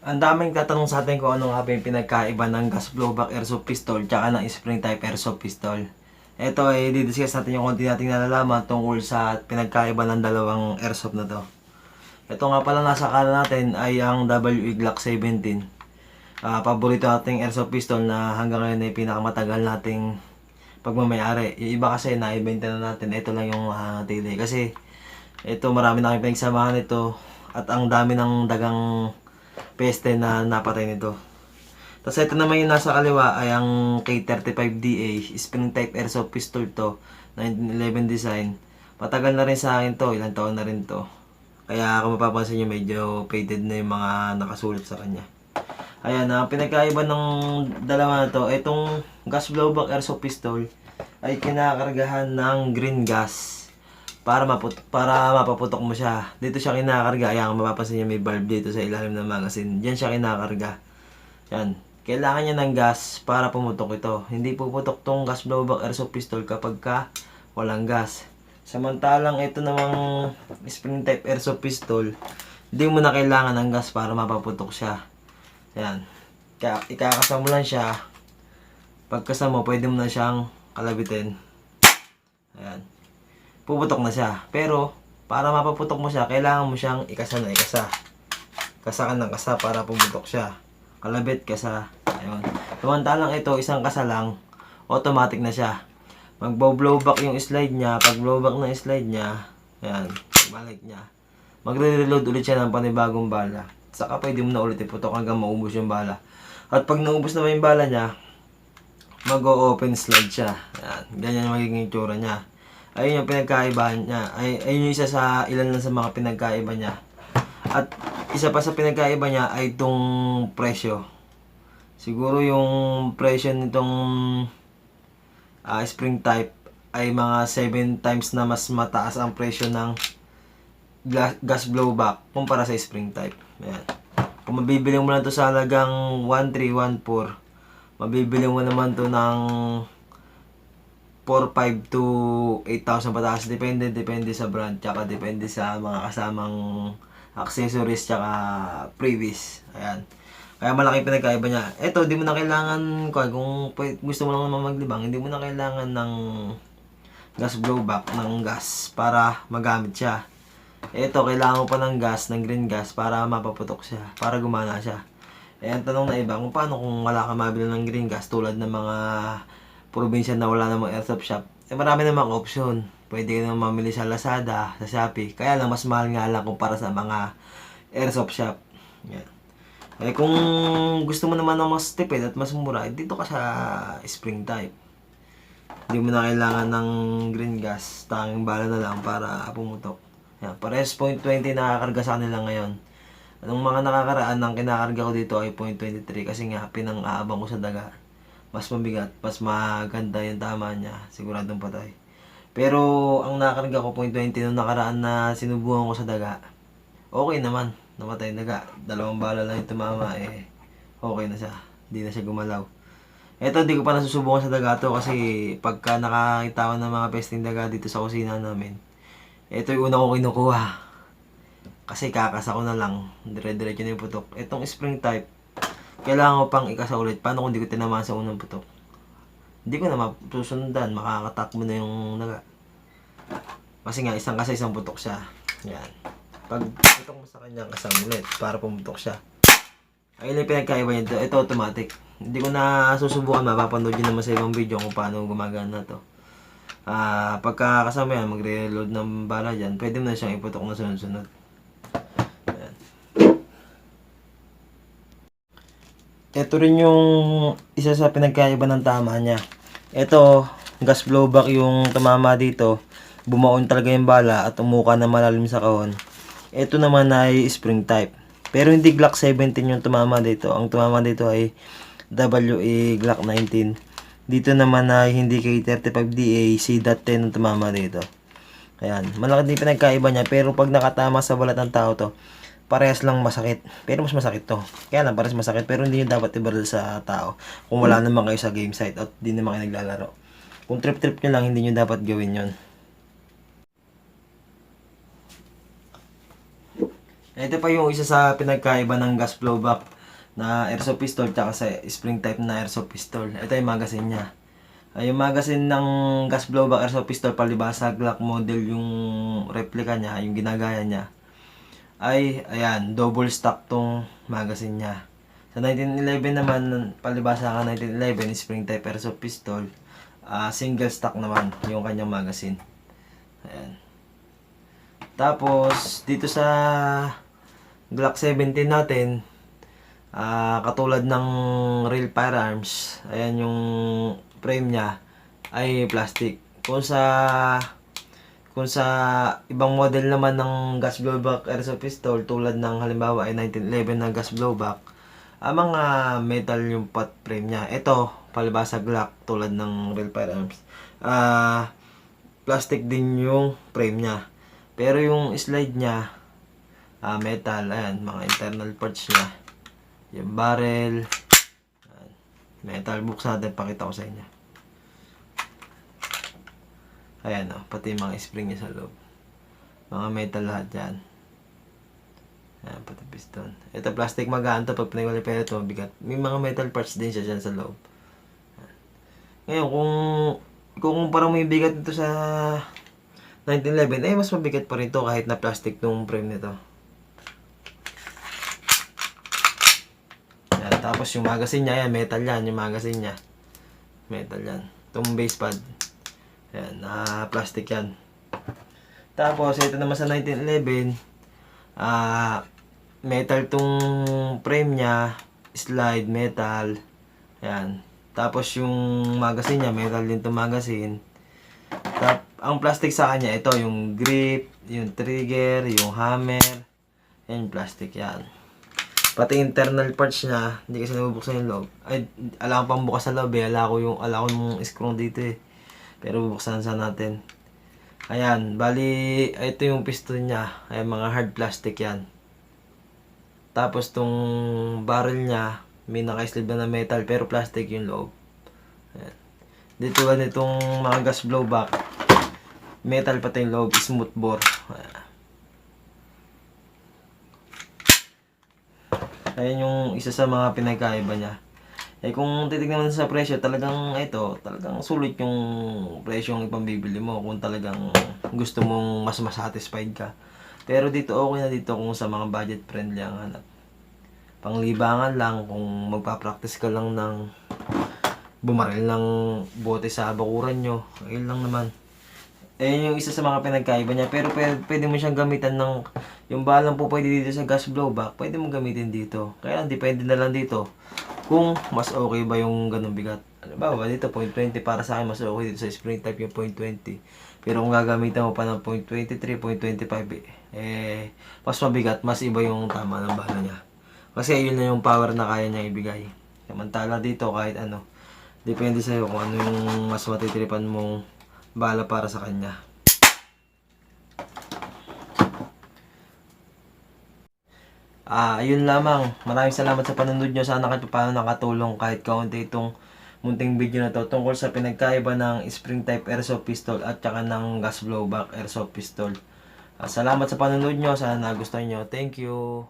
Ang daming tatanong sa atin kung ano nga ba yung pinagkaiba ng gas blowback airsoft pistol tsaka ng spring type airsoft pistol. Ito ay didiscuss natin yung konti nating nalalaman tungkol sa pinagkaiba ng dalawang airsoft na to. Ito nga pala nasa kanan natin ay ang WE Glock 17. Ah, paborito nating airsoft pistol na hanggang ngayon ay pinakamatagal nating pagmamayari. Yung iba kasi naibenta na natin, ito lang yung hangatili. Kasi ito marami na kami pinagsamahan ito at ang dami ng dagang peste na napatay nito. Tapos ito naman yung nasa kaliwa ay ang K35DA, spring type airsoft pistol to, 1911 design. Matagal na rin sa akin to, ilang taon na rin to. Kaya kung mapapansin nyo, medyo faded na yung mga nakasulat sa kanya. Ayan, ang pinagkaiba ng dalawa na to, itong gas blowback airsoft pistol ay kinakargahan ng green gas para maput para mapaputok mo siya. Dito siya kinakarga. Ayan, kung mapapansin niyo may bulb dito sa ilalim ng magazine. Diyan siya kinakarga. Yan. Kailangan niya ng gas para pumutok ito. Hindi puputok tong gas blowback airsoft pistol kapag ka walang gas. Samantalang ito namang spring type airsoft pistol, hindi mo na kailangan ng gas para mapaputok siya. Yan. Kaya ikakasama lang siya. Pagkasama pwede mo na siyang kalabitin. Ayan. Puputok na siya. Pero, para mapaputok mo siya, kailangan mo siyang ikasa na ikasa. Kasa ka ng kasa para pumutok siya. Kalabit kasa. Ayun. Samantalang ito, isang kasa lang, automatic na siya. Magbo-blow back yung slide niya. Pag blow back ng slide niya, ayan, balik niya. Magre-reload ulit siya ng panibagong bala. Saka pwede mo na ulit iputok hanggang maubos yung bala. At pag naubos na yung bala niya, mag-o-open slide siya. Ayan, ganyan magiging itsura niya. Ayun yung pinagkaiba niya. Ay, ayun yung isa sa ilan lang sa mga pinagkaiba niya. At isa pa sa pinagkaiba niya ay itong presyo. Siguro yung presyo nitong ah, spring type ay mga 7 times na mas mataas ang presyo ng gas blowback kumpara sa spring type. Ayan. Kung mabibili mo lang to sa halagang 1314, mabibili mo naman to ng 4,500 to 8,000 pataas. Depende, depende sa brand. Tsaka depende sa mga kasamang accessories tsaka previous. Ayan. Kaya malaki pinagkaiba niya. Ito, di mo na kailangan, kung gusto mo lang naman maglibang, hindi mo na kailangan ng gas blowback, ng gas para magamit siya. Ito, kailangan pa ng gas, ng green gas para mapaputok siya, para gumana siya. Eh, ang tanong na iba, kung paano kung wala ka mabili ng green gas tulad ng mga probinsya na wala namang airsoft shop, eh marami namang option. Pwede ka naman mamili sa Lazada, sa Shopee. Kaya lang, mas mahal nga lang kumpara sa mga airsoft shop. Yan. Eh kung gusto mo naman ng mas tipid at mas mura, eh, dito ka sa spring type. Hindi mo na kailangan ng green gas, tanging bala na lang para pumutok. Yan, pares 0.20 nakakarga sa kanila ngayon. Anong mga nakakaraan ng kinakarga ko dito ay 0.23 kasi nga pinang-aabang ko sa daga. Mas mabigat, mas maganda yung tama niya, siguradong patay. Pero ang nakakarga ko 0.20 nung nakaraan na sinubukan ko sa daga, okay naman, namatay yung daga. Dalawang bala lang yung tumama eh, okay na siya. Hindi na siya gumalaw. Ito, hindi ko pa nasusubukan sa daga to kasi pagka nakakita ko ng mga pesting daga dito sa kusina namin, ito yung una ko kinukuha. Kasi kakasa ko na lang. Dire-diretso na yung putok. Itong spring type, kailangan ko pang ikasa ulit. Paano kung hindi ko tinamaan sa unang putok? Hindi ko na masusundan. Makakatakbo na yung naga. Kasi nga, isang kasa isang putok siya. Yan. Pag putok mo sa kanya, kasama ulit para pumutok siya. Ayun yung pinagkaiba niya. Ito, automatic. Hindi ko na susubukan. Mapapanood yun naman sa ibang video kung paano gumagana to. Ah, pagka kasama yan, magre-reload ng bala dyan, pwede mo na siyang iputok na sunod-sunod. Ito rin yung isa sa pinagkaiba ng tama niya. Ito, gas blowback yung tumama dito. Bumaon talaga yung bala at umuka na malalim sa kahon. Ito naman ay spring type. Pero hindi Glock 17 yung tumama dito. Ang tumama dito ay WE Glock 19. Dito naman ay hindi kay 35DA, C.10 ang tumama dito. Ayan, malaki din pinagkaiba niya. Pero pag nakatama sa balat ng tao to, parehas lang masakit. Pero mas masakit to. Kaya lang, parehas masakit. Pero hindi nyo dapat ibaril sa tao. Kung wala naman kayo sa game site at di naman kayo naglalaro. Kung trip-trip nyo lang, hindi nyo dapat gawin yon. Ito pa yung isa sa pinagkaiba ng gas blowback na airsoft pistol tsaka sa spring type na airsoft pistol. Ito yung magazine niya. Ay, yung magazine ng gas blowback airsoft pistol palibasa Glock model yung replica niya, yung ginagaya niya. Ay, ayan, double stock tong magazine niya. Sa 1911 naman, palibasa ka 1911 spring type airsoft pistol, ah, single stock naman yung kanyang magazine. Ayan. Tapos, dito sa Glock 17 natin, ah katulad ng real firearms, ayan yung frame niya ay plastic. Kung sa kung sa ibang model naman ng gas blowback airsoft pistol tulad ng halimbawa ay 1911 na gas blowback, ang mga metal yung pot frame niya. Ito, palibasa Glock tulad ng real firearms. Ah plastic din yung frame niya. Pero yung slide niya, ah, metal, ayan, mga internal parts niya. Yung barrel, ayan, metal. Buksan natin, pakita ko sa inyo. Ayan, oh, pati mga spring niya sa loob. Mga metal lahat yan. Ayan, pati piston. Ito, plastic magaan to. Pag pinagwali pero ito, bigat. May mga metal parts din siya dyan sa loob. Ayan. Ngayon, kung kung kumpara mo yung bigat nito sa 1911, eh mas mabigat pa rin to kahit na plastic nung frame nito. Yan, tapos yung magazine niya, yan, metal yan, yung magazine niya. Metal yan. Itong base pad. Yan, na plastic yan. Tapos, ito naman sa 1911, ah, metal tong frame niya, slide, metal. Yan. Tapos yung magazine niya, metal din itong magazine. Tap, ang plastic sa kanya, ito yung grip, yung trigger, yung hammer. Yan yung plastic yan. Pati internal parts niya, hindi kasi nabubuksan yung loob. Ay, alam pang bukas sa loob eh. Alam ko yung, alam ko yung screw dito eh. Pero bubuksan sa natin. Ayan, bali, ito yung piston niya. Ayan, mga hard plastic yan. Tapos tong barrel niya, may naka-slip na na metal pero plastic yung loob. Ayan. Dito tulad nitong mga gas blowback, metal pati yung loob, smooth bore. Ayan. Ayan yung isa sa mga pinagkaiba niya. Eh kung titignan mo sa presyo, talagang ito, talagang sulit yung presyo yung ipambibili mo kung talagang gusto mong mas masatisfied ka. Pero dito okay na dito kung sa mga budget friendly ang hanap. Panglibangan lang kung magpa-practice ka lang ng bumaril ng bote sa bakuran nyo. Ayun lang naman. Eh, yung isa sa mga pinagkaiba niya. Pero pwede, pwede mo siyang gamitan ng... Yung balang po pwede dito sa gas blowback, pwede mo gamitin dito. Kaya depende na lang dito kung mas okay ba yung ganung bigat. Ba, dito 0.20 para sa akin mas okay dito sa spring type yung 0.20. Pero kung gagamitan mo pa ng 0.23, 0.25 eh, eh, mas mabigat, mas iba yung tama ng bala niya. Kasi yun na yung power na kaya niya ibigay. Samantala dito kahit ano, depende sa'yo kung ano yung mas matitripan mong bala para sa kanya. Ah, ayun lamang. Maraming salamat sa panunod nyo. Sana kahit paano nakatulong kahit kaunti itong munting video na to tungkol sa pinagkaiba ng spring type airsoft pistol at saka ng gas blowback airsoft pistol. Ah, salamat sa panunod nyo. Sana nagustuhan nyo. Thank you.